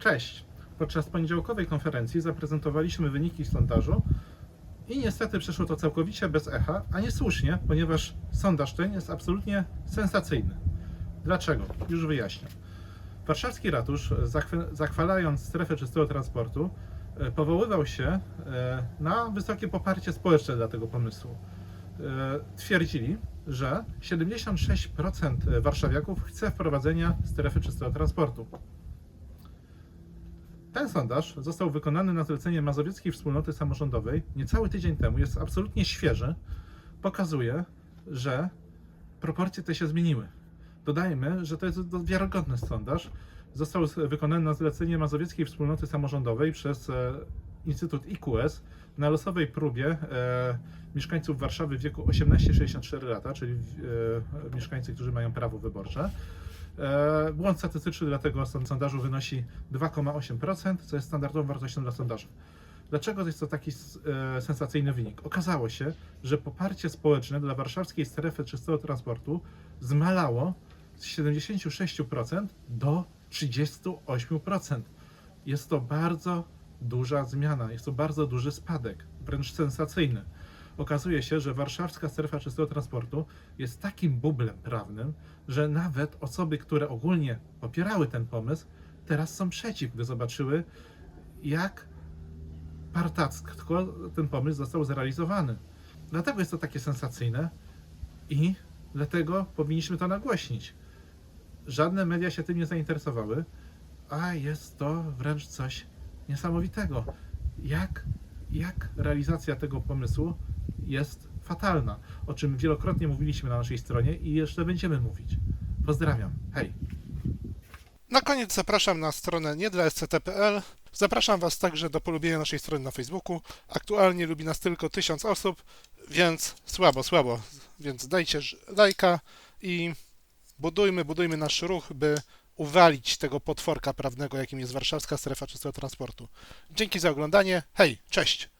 Cześć! Podczas poniedziałkowej konferencji zaprezentowaliśmy wyniki sondażu i niestety przeszło to całkowicie bez echa, a niesłusznie, ponieważ sondaż ten jest absolutnie sensacyjny. Dlaczego? Już wyjaśnię. Warszawski ratusz, zachwalając strefę czystego transportu, e, powoływał się e, na wysokie poparcie społeczne dla tego pomysłu. E, Twierdzili, że 76% warszawiaków chce wprowadzenia strefy czystego transportu. Ten sondaż został wykonany na zlecenie Mazowieckiej Wspólnoty Samorządowej niecały tydzień temu, jest absolutnie świeży. Pokazuje, że proporcje te się zmieniły. Dodajmy, że to jest wiarygodny sondaż. Został wykonany na zlecenie Mazowieckiej Wspólnoty Samorządowej przez e, Instytut IQS na losowej próbie e, mieszkańców Warszawy w wieku 18-64 lata, czyli e, mieszkańcy, którzy mają prawo wyborcze. E, Błąd statystyczny dla tego son- sondażu wynosi 2,8%, co jest standardową wartością dla sondażu. Dlaczego jest to taki e, sensacyjny wynik? Okazało się, że poparcie społeczne dla warszawskiej strefy czystego transportu zmalało z 76% do 38%. Jest to bardzo duża zmiana, jest to bardzo duży spadek, wręcz sensacyjny. Okazuje się, że warszawska strefa czystego transportu jest takim bublem prawnym, że nawet osoby, które ogólnie popierały ten pomysł, teraz są przeciw, gdy zobaczyły, jak partacko ten pomysł został zrealizowany. Dlatego jest to takie sensacyjne i dlatego powinniśmy to nagłośnić. Żadne media się tym nie zainteresowały, a jest to wręcz coś niesamowitego. Jak, jak realizacja tego pomysłu jest fatalna, o czym wielokrotnie mówiliśmy na naszej stronie i jeszcze będziemy mówić. Pozdrawiam. Hej. Na koniec zapraszam na stronę nie dla SCT.pl. Zapraszam Was także do polubienia naszej strony na Facebooku. Aktualnie lubi nas tylko 1000 osób, więc słabo, słabo. Więc dajcie lajka i budujmy, budujmy nasz ruch, by uwalić tego potworka prawnego, jakim jest warszawska strefa czystego transportu. Dzięki za oglądanie. Hej, cześć!